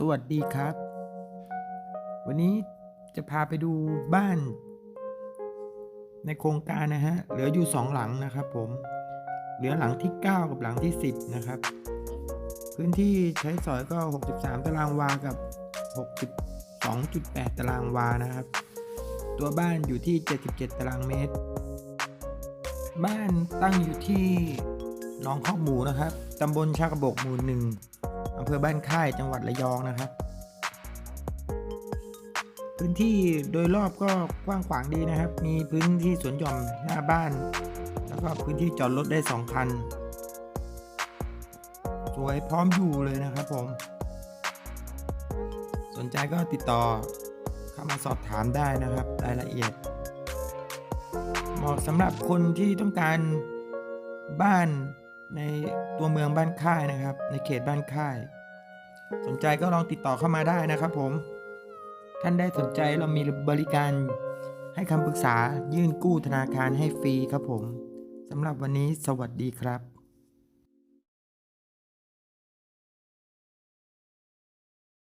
สวัสดีครับ วันนี้จะพาไปดูบ้าน ในโครงการนะฮะ เหลืออยู่สองหลังนะครับผม เหลือหลังที่ 9 กับหลังที่ 10 นะครับ พื้นที่ใช้สอยก็ 63 ตารางวากับ 62.8 ตารางวานะครับ ตัวบ้านอยู่ที่ 77 ตารางเมตร บ้านตั้งอยู่ที่หนองข้อหมูนะครับตำบลชากระบกหมู่หนึ่ง อำเภอบ้านค่ายจังหวัดระยองนะครับ พื้นที่โดยรอบก็กว้างขวางดีนะครับ มีพื้นที่สวนหย่อมหน้าบ้าน แล้วก็พื้นที่จอดรถได้สองคัน สวยพร้อมอยู่เลยนะครับผม สนใจก็ติดต่อเข้ามาสอบถามได้นะครับรายละเอียด เหมาะสำหรับคนที่ต้องการบ้าน ในตัวเมืองบ้านค่ายนะครับ ในเขตบ้านค่าย สนใจก็ลองติดต่อเข้ามาได้นะครับผม ท่านได้สนใจเรามีบริการให้คำปรึกษายื่นกู้ธนาคารให้ฟรีครับผมสำหรับวันนี้สวัสดีครับ